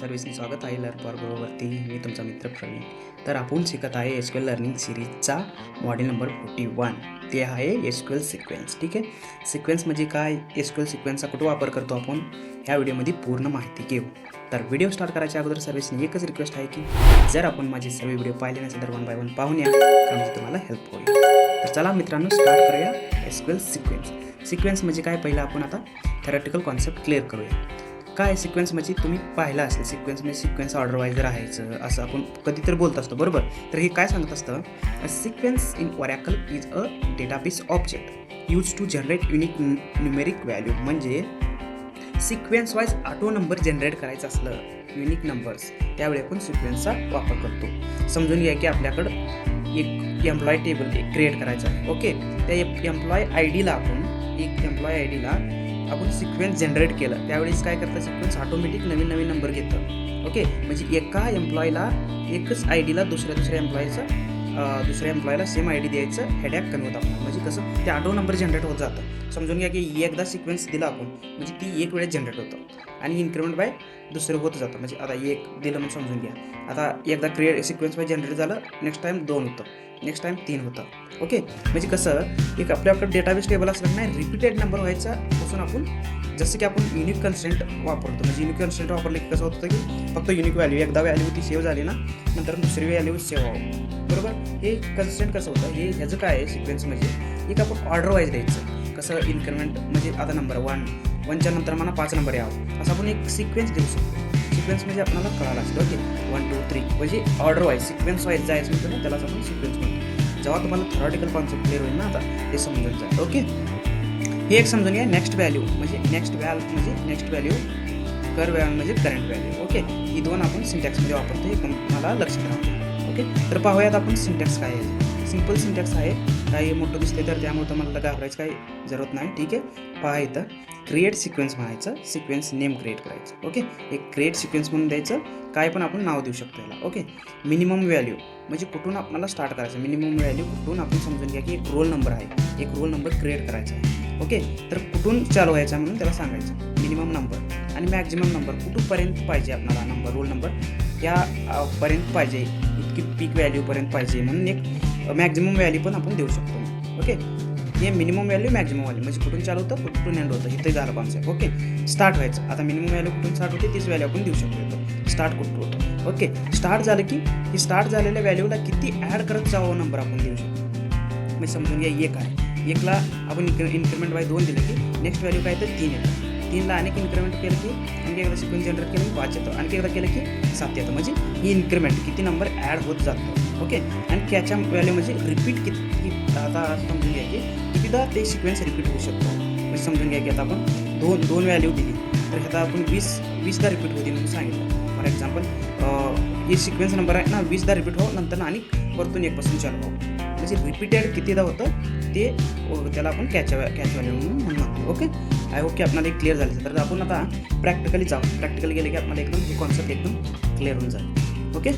सर्व्हिसनी स्वागत आहे. लर फॉर मी तुमचा मित्र प्रवीण. तर आपण शिकत आहे एस क्यूएल लर्निंग सिरीजचा मॉडेल नंबर फोर्टी वन ते आहे एस क्यूएल सिक्वेन्स ठीक आहे? सिक्वेन्स म्हणजे काय? एस क्यूएल सिक्वेन्सचा कुठं वापर करतो आपण? ह्या व्हिडिओमध्ये पूर्ण माहिती घेऊ. तर व्हिडिओ स्टार्ट करायच्या अगोदर सर्व्हिसनी एकच रिक्वेस्ट आहे की जर आपण माझे सर्व व्हिडिओ पाहिले नसेल तर वन बाय वन पाहून या म्हणजे तुम्हाला हेल्प होईल. तर चला मित्रांनो स्टार्ट करूया एस क्यूएल सिक्वेन्स सिक्वेन्स म्हणजे काय? पहिलं आपण आता थेरॅटिकल कॉन्सेप्ट क्लिअर करूया. काय सिक्वेन्स म्हणजे तुम्ही पाहिला असेल सिक्वेन्स म्हणजे सिक्वेन्स ऑर्डर वाईज राहायचं असं आपण कधीतरी बोलत असतो बरोबर? तर हे काय सांगत असतं? Sequence in Oracle is a database object use to generate unique numeric value म्हणजे sequence wise auto number generate करायचं असलं युनिक नंबर्स त्यावेळी आपण सिक्वेन्सचा वापर करतो. समजून घ्या की आपल्याकडं एक एम्प्लॉय टेबल एक क्रिएट करायचं आहे. ओके त्या एम्प्लॉय आय डीला आपण एक एम्प्लॉय आय डीला आपण सिक्वेन्स जनरेट केलं त्यावेळेस काय करतं सिक्वेन्स ऑटोमॅटिक नवीन नवीन नंबर घेतं ओके म्हणजे एका एम्प्लॉयला एकच आय डीला दुसऱ्या दुसऱ्या एम्प्लॉईचा दुसऱ्या एम्प्लॉयला सेम आय डी द्यायचं हेड कमी होतं आपण म्हणजे कसं ते ऑटो नंबर जनरेट होत जातं. समजून घ्या की एकदा सिक्वेन्स दिला आपण म्हणजे ती एक वेळेस जनरेट होतं. आणि इन्क्रिमेंट बाय दुसरं होत जातं. म्हणजे आता एक दिलं म्हणून समजून घ्या. आता एकदा क्रिएट सिक्वेन्स बाय जनरेट झालं नेक्स्ट टाईम दोन होतं. नेक्स्ट टाईम तीन होतं. ओके म्हणजे कसं एक आपल्याकडे डेटाबेस टेबल असलं नाही रिपीटेड नंबर व्हायचा पासून आपण जसं की आपण युनिक कन्सेंट वापरतो. म्हणजे युनिक कन्सेंट वापरले की कसं होतं की फक्त युनिक व्हॅल्यू एकदा व्हॅल्यू ती सेव्ह झाली ना नंतर दुसरी व्हॅल्यू सेव्ह व्हावं. बरोबर? हे कन्सिस्टंट कसं होतं? हे ह्याचं काय आहे सिक्वेन्स म्हणजे? एक आपण ऑर्डर वाईज द्यायचं कसं इन्क्रिमेंट म्हणजे आता नंबर वन वनच्या नंतर मला पाच नंबर यावं. असं आपण एक सिक्वेन्स देऊ शकतो. सिक्वेन्स म्हणजे आपल्याला कळायला असतं ओके वन टू थ्री म्हणजे ऑर्डर वाईज सिक्वेन्स वाईज जायचं म्हणतो ना त्यालाच आपण सिक्वेन्स म्हणतो. जेव्हा तुम्हाला थॉरॉटिकल कॉन्सेप्ट क्लिअर होईल ना आता ते समजून जाईल ओके हे एक समजून घ्या. नेक्स्ट व्हॅल्यू म्हणजे नेक्स्ट व्हॅल म्हणजे नेक्स्ट व्हॅल्यू कर व्हॅल्यू म्हणजे करंट व्हॅल्यू ओके ही दोन आपण सिंटॅक्समध्ये वापरतो हे तुम्हाला लक्षात राहतो. ओके? तर पाहूयात आपण सिंटॅक्स काय आहे. सिंपल सिंटॅक्स आहे. काही मोठं दिसते तर त्यामुळे तुम्हाला घाबरायचं काही जरूरत नाही. ठीक आहे? पहा इथं. क्रिएट सिक्वेन्स म्हणायचं. सिक्वेन्स नेम क्रिएट करायचं. ओके? एक क्रिएट सिक्वेन्स म्हणून द्यायचं. काय पण आपण नाव देऊ शकतो याला. ओके? मिनिमम व्हॅल्यू म्हणजे कुठून आपल्याला स्टार्ट करायचं? मिनिमम व्हॅल्यू कुठून आपण समजून घ्या की एक रोल नंबर आहे. एक रोल नंबर क्रिएट करायचा आहे. ओके? तर कुठून चालू व्हायचा म्हणून त्याला सांगायचं. मिनिमम नंबर आणि मॅक्झिमम नंबर कुठूनपर्यंत पाहिजे आपल्याला नंबर रोल नंबर या पर्यंत पाहिजे. इतकी पीक व्हॅल्यूपर्यंत पाहिजे म्हणून एक मॅक्झिमम व्हॅल्यू पण आपण देऊ शकतो. ओके हे मिनिमम व्हॅल्यू मॅक्झिमम व्हॅल्यू म्हणजे कुठून चालू होतं? कुठून एंड होतं? इथे झालं कॉन्सेप्ट ओके स्टार्ट व्हायचं. आता मिनिमम व्हॅल्यू कुठून स्टार्ट होते? तीच व्हॅल्यू आपण देऊ शकतो स्टार्ट कुठून होतं? ओके स्टार्ट झालं की ही स्टार्ट झालेल्या व्हॅल्यूला किती ॲड करत जावं नंबर आपण देऊ शकतो? म्हणजे समजून घ्या एक आहे. एकला आपण इन्क्रिमेंट बाय दोन दिलं की नेक्स्ट व्हॅल्यू काय तर तीन येतं. तीनला अनेक इन्क्रिमेंट केलं की आणखी एकदा सिक्वेन्स जनरेट केलं की पाच येतं आणखी एकदा केलं की सात येतं म्हणजे ही इन्क्रिमेंट किती नंबर ॲड होत जातो. ओके आणि त्याच्या व्हॅल्यू म्हणजे रिपीट किती आता समजून घ्या की कितीदा ते सिक्वेन्स रिपीट होऊ शकतो. म्हणजे समजून घ्या की आता आपण दोन दोन व्हॅल्यू दिली. तर आता आपण वीस वीसदा रिपीट होती म्हणून सांगितलं. फॉर एक्झाम्पल हे सिक्वेन्स नंबर आहे ना वीसदा रिपीट हो नंतर आणि परतून एकपासून चालू हो म्हणजे रिपीटेड कितीदा होतं ते त्याला आपण कॅच कॅच व्हॅल्यू म्हणून म्हणतो. ओके आय होप की आपल्याला एक क्लिअर झाले तर आपण आता प्रॅक्टिकली जाऊ. प्रॅक्टिकली गेले की आपल्याला एकदम हे कॉन्सेप्ट एकदम क्लिअर होऊन जाईल. ओके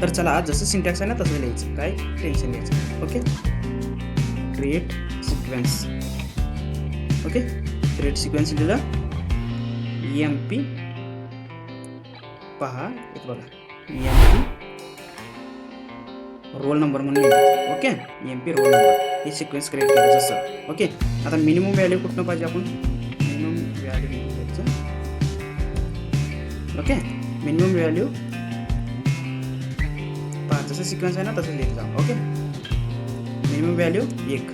तर चला आज जसं सिंटॅक्स आहे ना तसं लिहायचं. काय? टेन्शन घ्यायचं. Okay create sequence okay create sequence लिहिलं. एम पी पहा एक बघा. एम पी रोल नंबर म्हणून okay M P roll number हे सिक्वेन्स क्रिएट केलं जसं. ओके आता मिनिमम व्हॅल्यू कुठनं पाहिजे आपण? मिनिमम व्हॅल्यू घ्यायचं. ओके मिनिमम व्हॅल्यू पाच जसं सिक्वेन्स आहे ना तसं लिहित जा ओके मिनिमम व्हॅल्यू एक.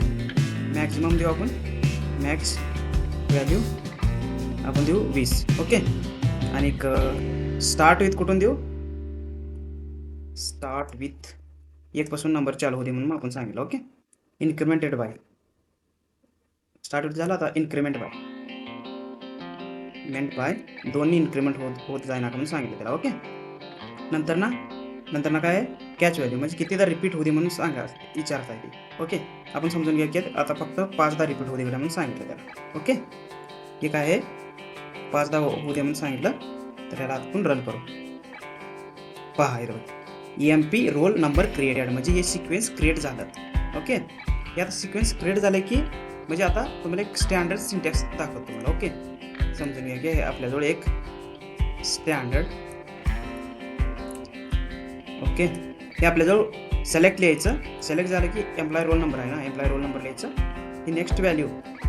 मॅक्झिमम देऊ आपण. मॅक्स व्हॅल्यू आपण देऊ वीस. ओके आणि स्टार्ट विथ कुठून देऊ? स्टार्ट विथ एकपासून नंबर चालू होते म्हणून आपण सांगितलं. ओके इन्क्रिमेंटेड बाय स्टार्ट झाला आता इन्क्रिमेंट बाय मेंट बाय दोन्ही इन्क्रिमेंट होत होत जाईना म्हणून सांगितलं त्याला ओके नंतर ना नंतर ना काय कॅच व्हॅल्यू म्हणजे कितीदा रिपीट होते म्हणून सांगा विचारता येते ओके आपण समजून घ्या की आता फक्त पाचदा रिपीट होते म्हणून सांगितलं त्याला ओके हे काय आहे? पाचदा हो- म्हणून सांगितलं तर त्याला आपण रन करू. पहा इथं M P roll number created म्हणजे हे सिक्वेन्स क्रिएट झालं ओके यात सिक्वेन्स क्रिएट झालं की म्हणजे आता तुम्हाला एक स्टँडर्ड सिंटॅक्स दाखवतो तुम्हाला ओके समजून घ्या की हे आपल्याजवळ एक स्टँडर्ड ओके हे आपल्याजवळ सिलेक्ट लिहायचं. सिलेक्ट झालं की एम्प्लॉय रोल नंबर आहे ना? एम्प्लॉय रोल नंबर लिहायचं. ही नेक्स्ट व्हॅल्यू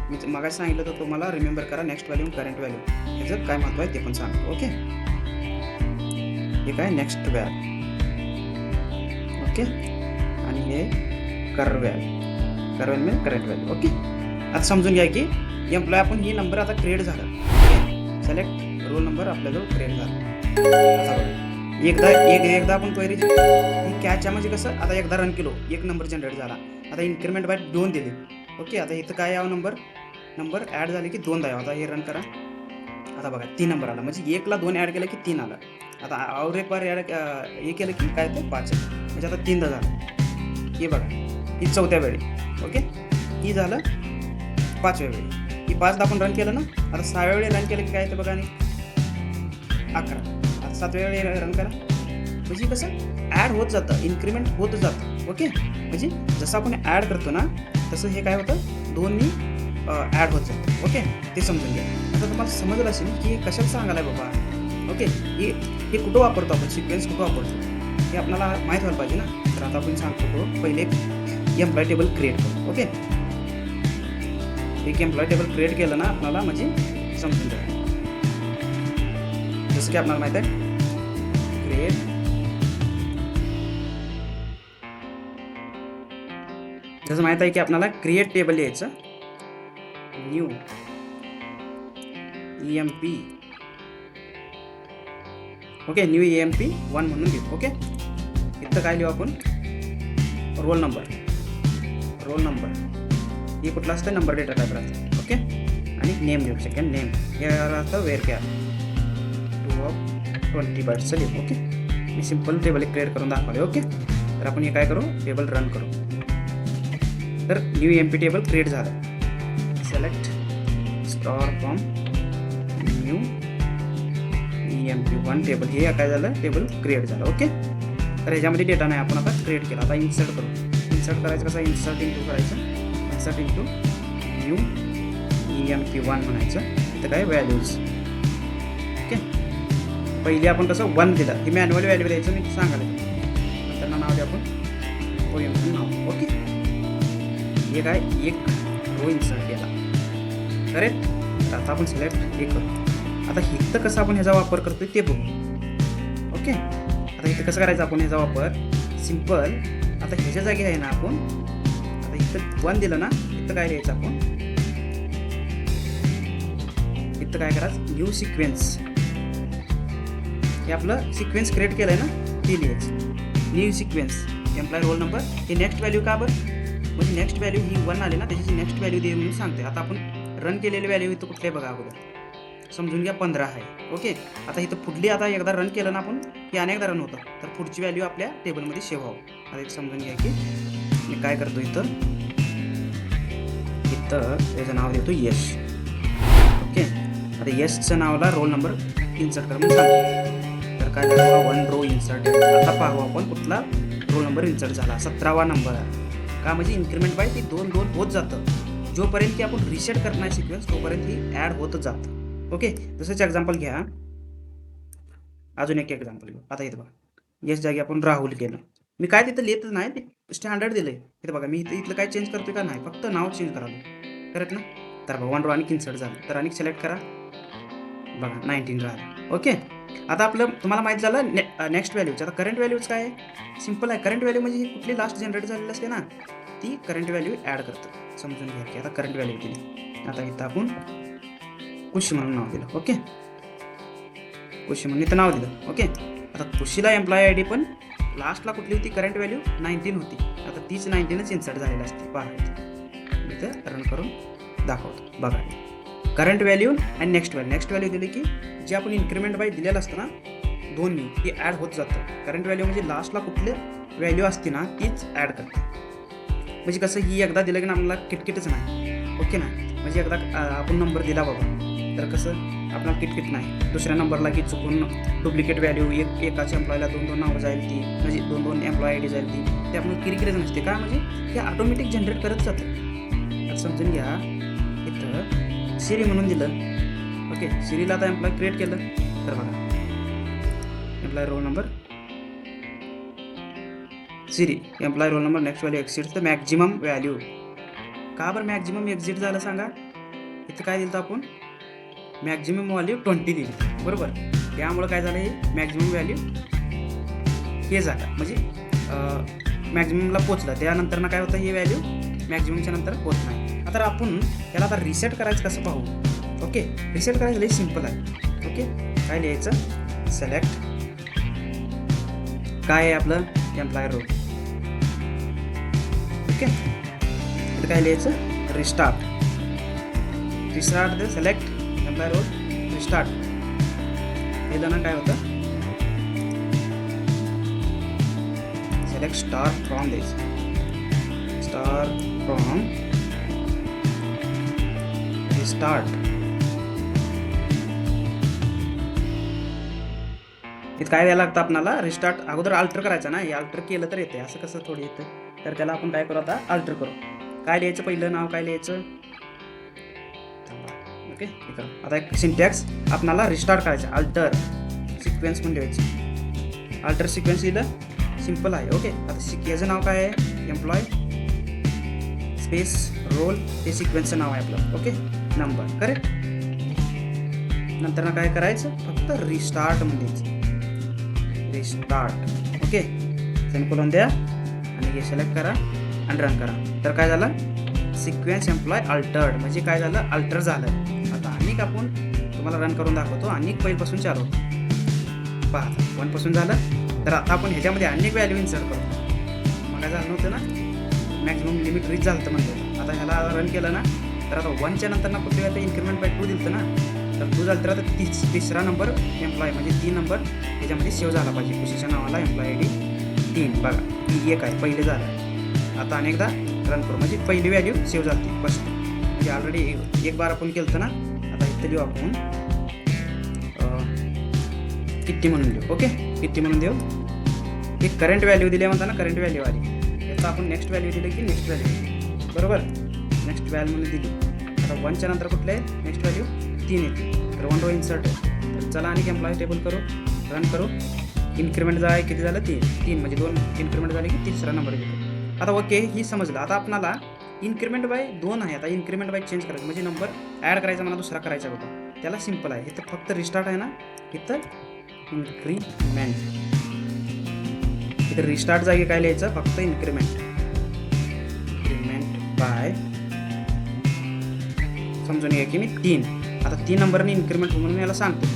मी ते- सांगितलं तर तुम्हाला रिमेंबर करा नेक्स्ट व्हॅल्यू करंट व्हॅल्यू ह्याचं काय महत्त्व आहे ते पण सांगतो ओके हे काय नेक्स्ट व्हॅल ओके आणि हे कर व्हॅल कर व्हॅल म्हणजे करंट व्हॅल्यू ओके आता समजून घ्या की एम्प्लॉय आपण हे नंबर आता क्रिएट झाला. सिलेक्ट रोल नंबर आपल्याजवळ क्रिएट झाला. एकदा एक एकदा आपण क्वेरी ही कॅच म्हणजे कसं? आता एकदा रन केलो. एक नंबर जनरेट झाला. आता इन्क्रिमेंट बाय दोन दिले. ओके आता इथं काय यावं नंबर नंबर ॲड झाले की दोनदा द्यावं आता हे रन करा. आता बघा तीन नंबर आला. म्हणजे एकला दोन ॲड केलं की तीन आला. आता और एक बार ॲड हे केलं की काय ते पाच. म्हणजे आता तीनदा झालं. हे बघा. ही चौथ्या वेळी. ओके ही झालं. पाचव्या वेळी ही पाचदा आपण रन केलं ना आता सहाव्या वेळी रन केलं की काय ते बघा आणि? अकरा. आता सातव्या वेळी रन करा. म्हणजे कसं? ॲड होत जातं इन्क्रीमेंट होत जातं. ओके म्हणजे जसं आपण ॲड करतो ना तसं हे काय होतं? दोन्ही ॲड होत जातं. ओके ते समजून घ्या. आता तुम्हाला समजलं असेल की हे कशाला सांगायला आहे बाबा? ओके हे हे कुठं वापरतो आपण? सिक्वेन्स कुठं वापरतो? हे आपल्याला माहीत व्हायला पाहिजे ना. तर आता आपण सांगतो पहिले एम्प्लॉय टेबल क्रिएट करतो ओके एक एम्प्लॉय टेबल क्रिएट केलं ना आपल्याला म्हणजे समजून जाईल. जसं की आपल्याला माहीत आहे क्रिएट जसं माहीत आहे की आपल्याला क्रिएट टेबल यायचं new E M P okay new E M P one म्हणून घेऊ ओके इथं काय लिहू आपण? रोल नंबर रोल नंबर ही कुठला असतं नंबर डेटा टाईप असतं ओके आणि नेम देऊ सेकंड नेम हे असतं wear care two of twenty बाईटचं लिहू ओके मी सिंपल टेबल क्रिएट करून दाखवले ओके तर आपण हे काय करू? टेबल रन करू। तर new M P table create झालं. Select star from new M P one table हे काय झालं टेबल क्रिएट झालं ओके तर ह्याच्यामध्ये डेटा नाही आपण आता क्रिएट केला. आता इन्सर्ट करू. इन्सर्ट करायचं कसं? इन्सर्ट इंटू करायचं. Insert into new E M P one म्हणायचं. इथं काय? व्हॅल्यूज ओके पहिली आपण कसं वन दिलं की मॅन्युअल व्हॅल्यू द्यायचं मी सांगायला. त्यांना नाव द्या आपण. नाव. ओके हे काय? एक रो इन्सर्ट केला. करेक्ट तर आता आपण सिलेक्ट हे करू. आता इथं कसं आपण ह्याचा वापर करतोय ते बघू. ओके आता इथं कसं करायचं आपण ह्याचा वापर? सिंपल आता ह्याच्या जागी आहे ना आपण इथं वन दिलं ना इथं काय लिहायचं आपण? इथं काय करायचं न्यू सिक्वेन्स हे आपलं सिक्वेन्स क्रिएट केलं आहे ना ते लिहायचं. New sequence employee roll number हे नेक्स्ट व्हॅल्यू का बरं? म्हणजे नेक्स्ट व्हॅल्यू ही वन आली ना त्याची नेक्स्ट व्हॅल्यू दे म्हणून सांगते आता आपण रन केलेली व्हॅल्यू इथं कुठले बघा अगोदर. समजून घ्या पंधरा आहे. ओके आता इथं पुढली आता एकदा रन केलं ना आपण हे अनेकदा रन होतं. तर पुढची व्हॅल्यू आपल्या टेबलमध्ये सेव्ह व्हावं. आता एक समजून घ्या की मी काय करतो इथं? तर त्याचं नाव देतो यश. ओके? आता यशचं नावाला रोल नंबर इन्सर्ट करून सांगतो तर काय करावं वन रो इन्सर्ट आता पाहू आपण कुठला रोल नंबर इन्सर्ट झाला. सतरावा नंबर का म्हणजे इन्क्रिमेंट बाय ती दोन दोन होत जातं. जोपर्यंत की आपण रिसेट करणार नाही सिक्वेन्स तोपर्यंत ती ॲड होतच जातं. ओके? तसंच एक्झाम्पल घ्या. अजून एक एक्झाम्पल घेऊ. आता इथं बघा. यश जागी आपण राहुल केलं. मी काय तिथं लिहितच नाही ते स्टँडर्ड आहे इथं बघा मी इथं इथलं काय चेंज करतोय का नाही फक्त नाव चेंज करावं करत ना? तर बघा वन रो आणि इन्सर्ट झालं. तर आणि सिलेक्ट करा. बघा नाईन्टीन राहिलं. ओके आता आपलं तुम्हाला माहीत झालं ने नेक्स्ट व्हॅल्यूज आता करंट व्हॅल्यूज काय आहे? सिंपल आहे. करंट व्हॅल्यू म्हणजे कुठली लास्ट जनरेट झालेली असते ना? ती करंट व्हॅल्यू ॲड करतं. समजून घ्या की आता करंट व्हॅल्यू दिली आता इथं आपण कुशी म्हणून नाव दिलं. ओके कुशी म्हणून इथं नाव दिलं. ओके आता कुशीला एम्प्लॉय आय डी पण लास्टला कुठली होती? करंट व्हॅल्यू नाईन्टीन होती. आता तीच नाईन्टीनच इन्सर्ट झालेली असते. पहा. इथं रन करून दाखवतो. बघा. करंट व्हॅल्यू आणि नेक्स्ट व्हॅल्यू नेक्स्ट व्हॅल्यू दिली की जे आपण इन्क्रिमेंट बाय दिलेलं असतं ना दोन्ही ती ॲड होत जातं. करंट व्हॅल्यू म्हणजे लास्टला कुठले व्हॅल्यू असते ना तीच ॲड करते. म्हणजे कसं ही एकदा दिलं की ना आपल्याला किटकिटच नाही. ओके ना? म्हणजे एकदा आपण नंबर दिला बाबा. तर कसं आपला किटकिट नाही. दुसऱ्या नंबरला की चुकून डुप्लिकेट व्हॅल्यू एक एकाच एम्प्लॉयला दोन दोन नावं जाईल ती. म्हणजे दोन दोन एम्प्लॉय आय डी जाईल ती. ते आपण किरकिरच नसते. का? म्हणजे हे ऑटोमॅटिक जनरेट करत जातं. समजून घ्या. इथं सिरी म्हणून दिलं. ओके सिरीला आता एम्प्लॉय क्रिएट केलं. तर बघा. Employee roll number series employee roll number next value exit तर मॅक्झिमम व्हॅल्यू का बरं मॅक्झिमम एक्झिट झालं सांगा? इथं काय दिलं आपण? मॅक्झिमम व्हॅल्यू ट्वेंटी दिली. बरोबर? त्यामुळं काय झालं हे? मॅक्झिमम व्हॅल्यू हे झालं. म्हणजे मॅक्झिममला पोचलं. त्यानंतर ना काय होतं हे व्हॅल्यू मॅक्झिममच्या नंतर पोचणार. तर आपण याला आता रिसेट करायचं कसं पाहू? ओके रिसेट करायचं लई सिंपल आहे. ओके काय लिहायचं? सिलेक्ट काय आहे आपलं? एम्प्लॉयर रोल ओके इथं काय लिहायचं? Restart restart the select employer roll restart हे ना काय होतं? Select star from from star from from restart इथं काय द्यायला लागतं आपल्याला रिस्टार्ट अगोदर अल्टर करायचं ना? हे अल्टर केलं तर येते असं कसं थोडी येतं तर त्याला आपण काय करू आता? अल्टर करू. काय लिहायचं पहिलं? नाव काय लिहायचं? ओके आता एक सिंटॅक्स आपणाला रिस्टार्ट करायचं. अल्टर सिक्वेन्स म्हणून लिहायचं. अल्टर सिक्वेन्स लिहिलं. सिंपल आहे. ओके आता सिक याचं नाव काय आहे? एम्प्लॉय स्पेस रोल हे सिक्वेन्सचं नाव आहे आपलं. ओके नंबर करेक्ट नंतर ना काय करायचं? फक्त रिस्टार्ट म्हणजे रिस्टार्ट ओके करून द्या आणि हे सिलेक्ट करा आणि रन करा. तर काय झालं? सिक्वेन्स एम्प्लॉय अल्टर्ड म्हणजे काय झालं? अल्टर झालं. आता अनेक आपण तुम्हाला रन करून दाखवतो. अनेक पहिल्यापासून चालू. पहा वनपासून झालं. तर आता आपण ह्याच्यामध्ये अनेक व्हॅल्यू इन्सर्ट करतो मग काय झालं नव्हतं ना? मॅक्झिमम लिमिट रीच झालं म्हणतो आता ह्याला रन केलं ना? तर आता वनच्या नंतर ना कुठे आता इन्क्रिमेंट बाय टू दिलं ना तर टू झालं तर आता तीस तिसरा नंबर एम्प्लॉय म्हणजे तीन नंबर त्याच्यामध्ये सेव्ह झाला पाहिजे. खुशीच्या नावाला एम्प्लॉय आय डी तीन. बघा ही एक आहे पहिले झालं. आता अनेकदा रन करू म्हणजे पहिली व्हॅल्यू सेव्ह झाली. फर्स्ट म्हणजे ऑलरेडी एक बार आपण केलं ना आता इथं लिहू आपण. किट्टी म्हणून देऊ? ओके? किट्टी म्हणून देऊ? एक करंट व्हॅल्यू दिली म्हणता ना करंट व्हॅल्यू आली याचा आपण नेक्स्ट व्हॅल्यू दिली की नेक्स्ट व्हॅल्यू बरोबर? नेक्स्ट व्हॅल्यूने दिली. आता वनच्या नंतर कुठले? आहे नेक्स्ट व्हॅल्यू तीन येते. तर वन रो इन्सर्ट आहे तर चला आणि एम्प्लॉय टेबल करू. रन करू. इन्क्रीमेंट जाय किती झालं? तीन. तीन म्हणजे दोन इन्क्रिमेंट झाले की तिसरा नंबर घेतो आता ओके ही समजलं. आता आपणाला इन्क्रीमेंट बाय दोन आहे. आता इन्क्रिमेंट बाय चेंज करायचं. म्हणजे नंबर ॲड करायचा मला दुसरा करायचा होता त्याला सिंपल आहे. इथं फक्त रिस्टार्ट आहे ना? इथं इन्क्रीमेंट इथं रिस्टार्ट जागी काय लिहायचं? फक्त इन्क्रीमेंट इन्क्रीमेंट बाय समजून घ्या की मी तीन. आता तीन नंबरने इन्क्रिमेंट म्हणून याला सांगतो.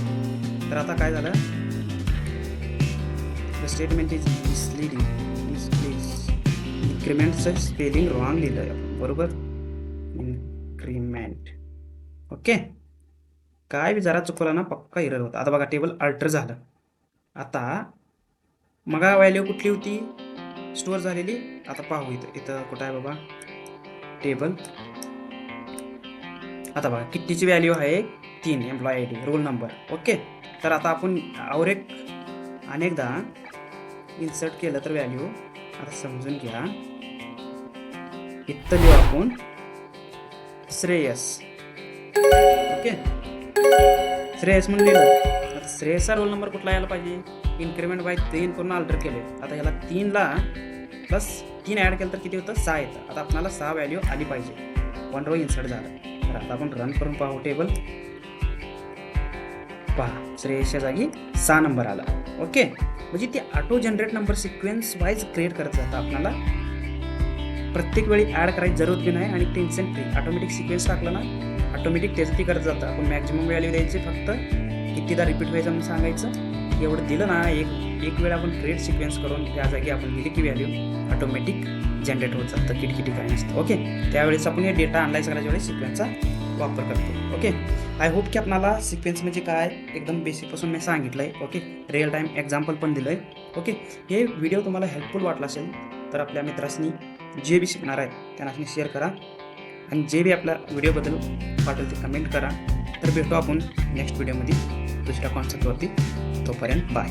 तर आता काय झालं? The statement is misleading please इन्क्रिमेंटचं spelling wrong लिहिलं आहे बरोबर? इन्क्रिमेंट ओके काय बी जरा चुकवला ना पक्का इरर होता. आता बघा टेबल अल्टर झालं. आता मगा व्हॅल्यू कुठली होती? स्टोअर झालेली? आता पाहू इथं. इथं कुठं आहे बाबा? टेबल आता बघा कितीची व्हॅल्यू आहे? तीन employee I D roll number okay तर आता आपण और एक अनेकदा इन्सर्ट केलं तर व्हॅल्यू आता समजून घ्या. इथं लिहू आपण श्रेयस. ओके श्रेयस म्हणून लिहिलं आता श्रेयसचा रोल नंबर कुठला यायला पाहिजे? इन्क्रिमेंट बाय तीन करून अल्टर केले. आता ह्याला तीनला प्लस तीन ॲड केलं तर किती होतं? सहा येतं. आता आपल्याला सहा व्हॅल्यू आली पाहिजे. वन रो इन्सर्ट झालं. तर आता आपण रन करून पाहू टेबल पहा हो श्रेयसच्या जागी सहा नंबर आला. ओके म्हणजे ते auto generate number sequence wise create करत जातं आपल्याला. प्रत्येक वेळी ॲड करायची जरूरत बी नाही आणि टेन्शन फ्री ऑटोमॅटिक सिक्वेन्स टाकलं ना ऑटोमॅटिक त्याचं ती करत जातं. आपण मॅक्झिमम व्हॅल्यू द्यायची फक्त. कितीदा रिपीट व्हायचं म्हणून सांगायचं. एवढं दिलं ना एक एक वेळ आपण क्रिएट सिक्वेन्स करून त्या जागी आपण दिली की व्हॅल्यू ऑटोमॅटिक जनरेट होत जातं किटकिटी काय असतं. ओके त्यावेळेस आपण हे डेटा अनलाईज करायच्या वेळेस सिक्वेन्सचा वापर करतो. ओके आय होप की आपणाला सिक्वेन्स म्हणजे काय? एकदम बेसिकपासून मी सांगितलं आहे ओके रिअल टाईम एक्झाम्पल पण दिलं आहे ओके हे व्हिडिओ तुम्हाला हेल्पफुल वाटला असेल तर आपल्या मित्रांनी जे बी शिकणार आहे त्यांना शेअर करा. आणि जे बी आपल्या व्हिडिओबद्दल वाटेल ते कमेंट करा. तर भेटू आपण नेक्स्ट व्हिडिओमध्ये दुसऱ्या कॉन्सेप्टवरती तोपर्यंत बाय